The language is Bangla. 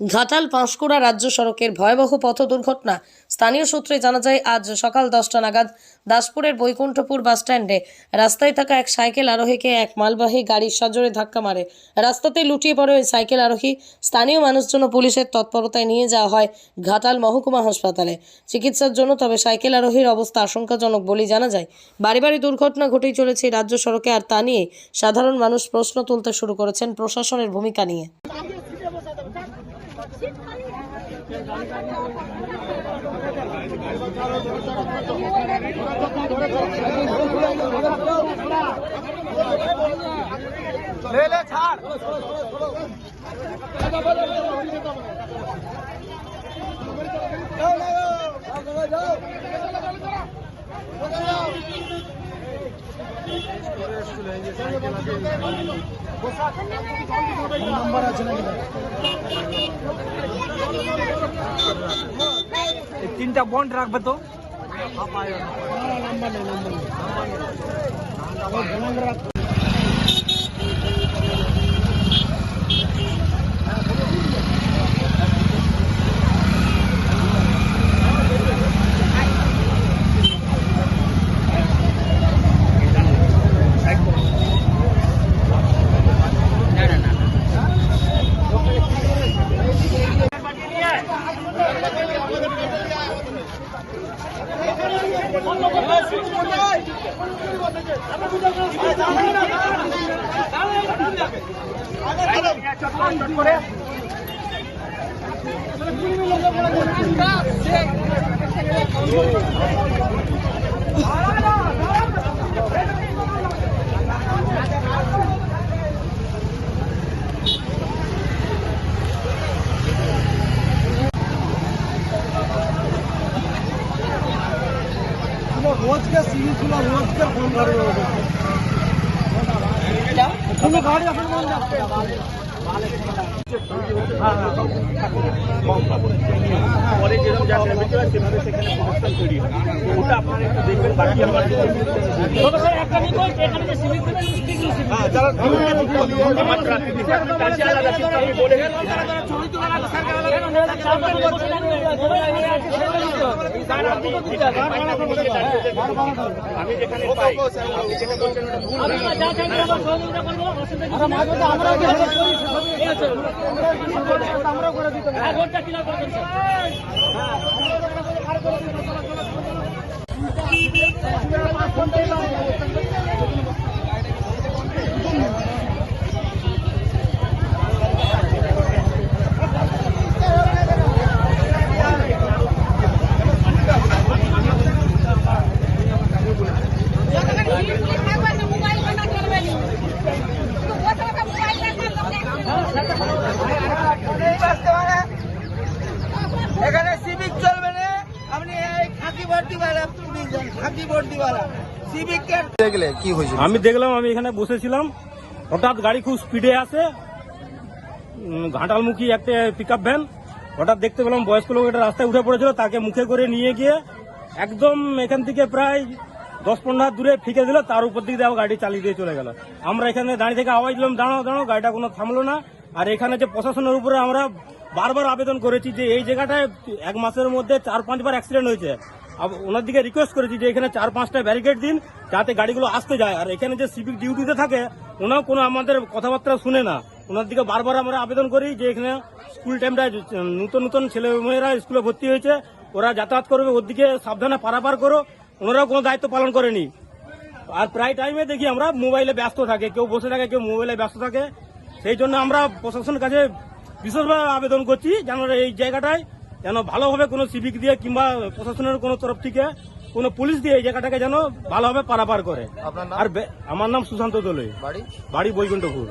ঘাটাল পাঁশকুড়া রাজ্য সড়কের ভয়াবহ পথ দুর্ঘটনা। স্থানীয় সূত্রে জানা যায়, আজ সকাল দশটা নাগাদ দাসপুরের বৈকুণ্ঠপুর বাসস্ট্যান্ডে রাস্তায় থাকা এক সাইকেল আরোহীকে এক মালবাহী গাড়ির সজোরে ধাক্কা মারে। রাস্তাতে লুটিয়ে পড়ে ওই সাইকেল আরোহী স্থানীয় মানুষজন পুলিশের তৎপরতায় নিয়ে যাওয়া হয় ঘাটাল মহকুমা হাসপাতালে। চিকিৎসার জন্য তবে সাইকেল আরোহীর অবস্থা আশঙ্কাজনক বলেই জানা যায়। বাড়ি বাড়ি দুর্ঘটনা ঘটেই চলেছে রাজ্য সড়কে, আর তা নিয়ে সাধারণ মানুষ প্রশ্ন তুলতে শুরু করেছেন প্রশাসনের ভূমিকা নিয়ে। রেলে ছাড় যাও যাও নাম্বার আছে নাকি তিনটা বন্ড রাখবে তো? নম্বর নেই নাম্বার নেই। রোজকে সিরিজগুলো রোজকে ফোন করে কোনো গাড়ি এখন বন্ধ যাচ্ছে পরে যেরকম যা গ্রাভিটি হয় সেভাবে সেখানে প্রদর্শন তৈরি হয় ওটা আপনারা একটু দেখবেন বাকি আমার হ্যাঁ যারা আলাদা কিন্তু আমি বলে আমি যেখানে পাই আপনি যেটা বলছেন ওটা ভুল আমরা করে দিতে মোবাইল বানা করবেন তো ওটা মোবাইল না এখানে সিভিক চলবে না আপনি এই খাকি ভর্তিওয়ালা পুলিশ যান, খাকি ভর্তিওয়ালা সিভিক কে দেখলে কি হয়েছে আমি দেখলাম, আমি এখানে বসেছিলাম। হঠাৎ গাড়ি খুব স্পিডে আসে। ঘাটালমুখী একটা পিক আপ ভ্যান হঠাৎ দেখতে পেলাম বয়স্ক লোক একটা রাস্তায় উঠে পড়েছিল, তাকে মুখে করে নিয়ে গিয়ে একদম এখান থেকে প্রায় দশ পনেরো হাত দূরে ফিকে দিল, তার উপর দিকে আবার গাড়ি চালিয়ে দিয়ে চলে গেল। আমরা এখানে দাঁড়িয়ে থেকে আওয়াজ দিলাম, দাঁড়াও দাঁড়াও, গাড়িটা কোনো থামলো না। আর এখানে যে প্রশাসনের উপরে আমরা বারবার আবেদন করেছি যে এই জায়গাটায় এক মাসের মধ্যে চার পাঁচবার অ্যাক্সিডেন্ট হয়েছে। ওনার দিকে রিকোয়েস্ট করেছি যে এখানে চার পাঁচটা ব্যারিকেড দিন, যাতে গাড়িগুলো আসতে যায়। আর এখানে যে সিভিক ডিউটিতে থাকে, ওনাও কোনো আমাদের কথাবার্তা শুনে না। ওনার দিকে বারবার আমরা আবেদন করি যে এখানে স্কুল টাইমটা নতুন নতুন ছেলে মেয়েরা স্কুলে ভর্তি হয়েছে। ওরা যাতায়াত করবে, ওর দিকে সাবধানে পারাপার করো। ওনারাও কোনো দায়িত্ব পালন করেনি। আর প্রায় টাইমে দেখি আমরা মোবাইলে ব্যস্ত থাকে, কেউ বসে থাকে, কেউ মোবাইলে ব্যস্ত থাকে। সেই জন্য আমরা প্রশাসনের কাছে বিশেষভাবে আবেদন করছি যেন এই জায়গাটায় যেন ভালোভাবে কোনো সিভিক দিয়ে কিংবা প্রশাসনের কোনো তরফ থেকে কোনো পুলিশ দিয়ে এই জায়গাটাকে যেন ভালোভাবে পারাপার করে। আর আমার নাম সুশান্ত দোলই বাড়ি? বাড়ি বৈকুণ্ঠপুর।